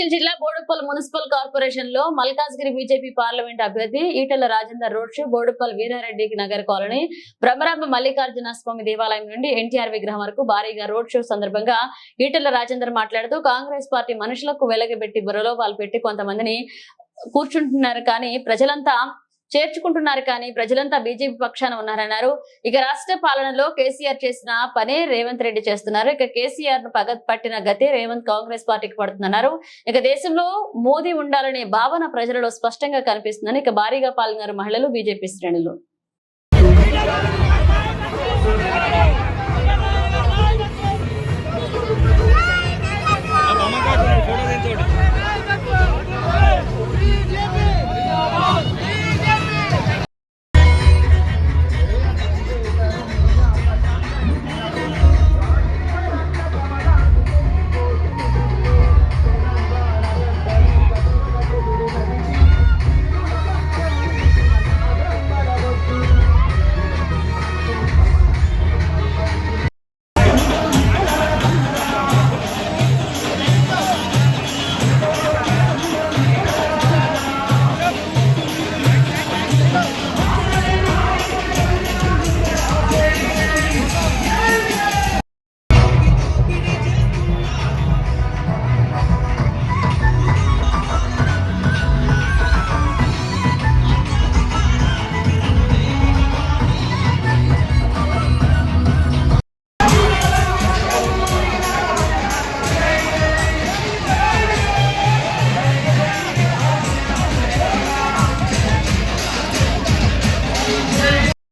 మేడ్చల్ జిల్లా బోడుపల్ మున్సిపల్ కార్పొరేషన్లో Malkajgiri BJP parliament అభ్యర్థి Etela Rajender road show Boduppal Veerareddy Nagar colony Brahmaramba Mallikarjuna Swamy దేవాలయం నుండి ఎన్టీఆర్ విగ్రహం వరకు భారీగా రోడ్ షో సందర్భంగా ఈటెల రాజేందర్ మాట్లాడుతూ కాంగ్రెస్ పార్టీ మనుషులకు వెలగబెట్టి ప్రలోభాలు పెట్టి కొంతమందిని కూర్చుంటున్నారు. కానీ ప్రజలంతా చేర్చుకుంటున్నారు కానీ ప్రజలంతా బీజేపీ పక్షాన ఉన్నారన్నారు. ఇక రాష్ట్ర పాలనలో కేసీఆర్ చేసిన పనే రేవంత్ రెడ్డి చేస్తున్నారు. ఇక కేసీఆర్ను పగ పట్టిన గతే రేవంత్ కాంగ్రెస్ పార్టీకి పడుతుందన్నారు. ఇక దేశంలో మోదీ ఉండాలనే భావన ప్రజలలో స్పష్టంగా కనిపిస్తుందని ఇక భారీగా పాల్గొన్నారు మహిళలు బీజేపీ శ్రేణులు.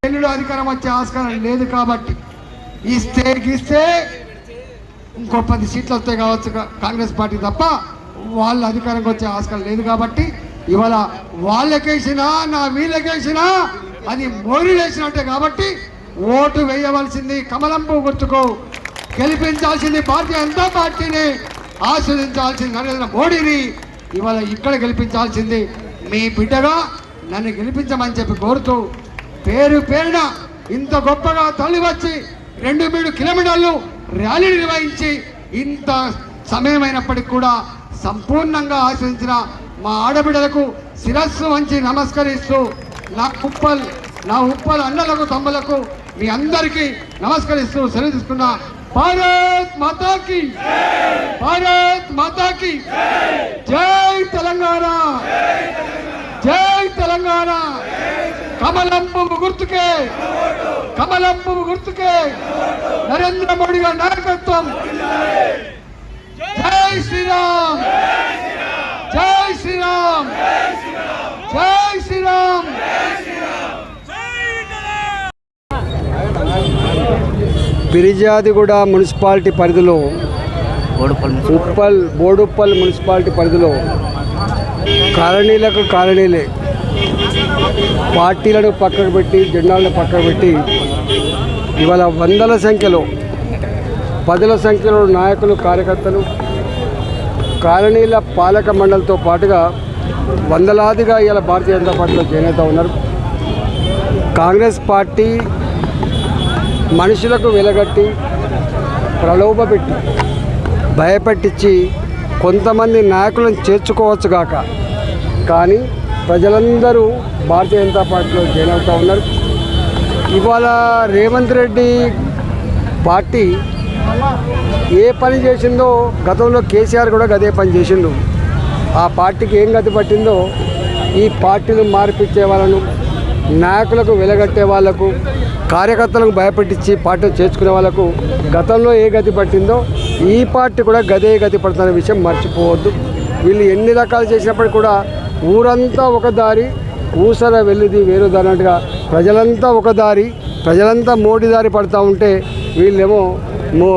ఢిల్లీలో అధికారం వచ్చే ఆస్కారం లేదు కాబట్టి ఇస్తే ఇస్తే ఇంకో పది సీట్లు వస్తాయి కావచ్చు కాంగ్రెస్ పార్టీ తప్ప వాళ్ళ అధికారంకి వచ్చే ఆస్కారం లేదు కాబట్టి ఇవాళ వాళ్ళకేసినా నా వీళ్ళకేసినా అది మోరీ వేసినట్టే కాబట్టి ఓటు వేయవలసింది కమలంపు గుర్తుకు. గెలిపించాల్సింది భారతీయ జనతా పార్టీని ఆస్వాదించాల్సింది నరేంద్ర మోడీని. ఇవాళ ఇక్కడ గెలిపించాల్సింది మీ బిడ్డగా నన్ను గెలిపించమని చెప్పి కోరుతూ పేరు పేరున ఇంత గొప్పగా తల్లి వచ్చి రెండు మూడు కిలోమీటర్లు ర్యాలీ నిర్వహించి ఇంత సమయమైనప్పటికీ కూడా సంపూర్ణంగా ఆశ్రయించిన మా ఆడబిడ్డలకు శిరస్సు వంచి నమస్కరిస్తూ నా కుప్పల్ నా ఉప్పల్ అన్నలకు తమ్ములకు మీ అందరికీ నమస్కరిస్తూ సెలవు తీసుకున్న భారత్ మాతాకి. భారత్ మాతాకి. జై తెలంగాణ. జై తెలంగాణ. కమలం పువ్వు గుర్తుకే. కమలం పువ్వు గుర్తుకే. నరేంద్ర మోడీ గారి నాయకత్వం. జై శ్రీరామ్. జై శ్రీరామ్. జై శ్రీరామ్. పిరిజాదిగూడ మున్సిపాలిటీ పరిధిలో ఉప్పల్ బోడుప్పల్ మున్సిపాలిటీ పరిధిలో కాలనీలకు కాలనీలే. పార్టీలను పక్కకు పెట్టి జెండాలను పక్కన పెట్టి ఇవాళ వందల సంఖ్యలో పదుల సంఖ్యలో నాయకులు కార్యకర్తలు కాలనీల పాలక మండలితో పాటుగా వందలాదిగా ఇవాళ భారతీయ జనతా పార్టీలో చేనేత ఉన్నారు. కాంగ్రెస్ పార్టీ మనుషులకు వెలగట్టి ప్రలోభపెట్టి భయపెట్టించి కొంతమంది నాయకులను చేర్చుకోవచ్చు గాక. కానీ ప్రజలందరూ భారతీయ జనతా పార్టీలో జాయిన్ అవుతూ ఉన్నారు. ఇవాళ రేవంత్ రెడ్డి పార్టీ ఏ పని చేసిందో గతంలో కేసీఆర్ కూడా అదే పని చేసిండు. ఆ పార్టీకి ఏం గతి పట్టిందో ఈ పార్టీలు మార్పిచ్చే వాళ్ళను నాయకులకు వెలగట్టే వాళ్ళకు కార్యకర్తలకు భయపెట్టించి పార్టీలు చేర్చుకునే వాళ్ళకు గతంలో ఏ గతి పట్టిందో ఈ పార్టీ కూడా గదే గతి పడుతున్న విషయం మర్చిపోవద్దు. వీళ్ళు ఎన్ని రకాలు చేసినప్పటికీ కూడా ఊరంతా ఒక దారి ఊసర వెళ్ళిది వేరు దారి ప్రజలంతా ఒక దారి ప్రజలంతా మోడీ దారి పడుతూ ఉంటే వీళ్ళేమో మో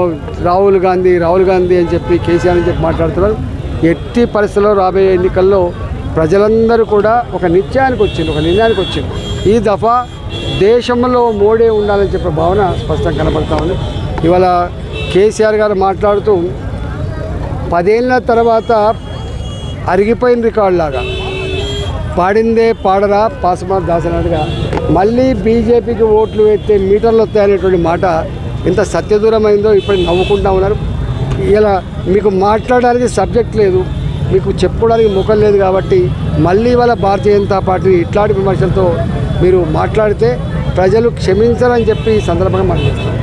రాహుల్ గాంధీ రాహుల్ గాంధీ అని చెప్పి కేసీఆర్ అని చెప్పి మాట్లాడుతున్నారు. ఎట్టి పరిస్థితుల్లో రాబోయే ఎన్నికల్లో ప్రజలందరూ కూడా ఒక నిత్యానికి వచ్చింది ఒక నిర్ణయానికి వచ్చింది ఈ దఫా దేశంలో మోడీ ఉండాలని చెప్పే భావన స్పష్టంగా కనబడతా ఉంది. ఇవాళ కేసీఆర్ గారు మాట్లాడుతూ పదేళ్ళ తర్వాత అరిగిపోయిన రికార్డు లాగా పాడిందే పాడరా పాసమా దాసనట్టుగా మళ్ళీ బీజేపీకి ఓట్లు వేస్తే మీటర్లు వస్తాయనేటువంటి మాట ఎంత సత్యదూరమైందో ఇప్పుడు నవ్వుకుంటా ఉన్నారు. ఇలా మీకు మాట్లాడడానికి సబ్జెక్ట్ లేదు మీకు చెప్పుకోవడానికి ముఖం లేదు కాబట్టి మళ్ళీ వాళ్ళ భారతీయ జనతా పార్టీ ఇట్లాంటి విమర్శలతో మీరు మాట్లాడితే ప్రజలు క్షమించాలని చెప్పి ఈ సందర్భంగా మాట్లాడుతున్నారు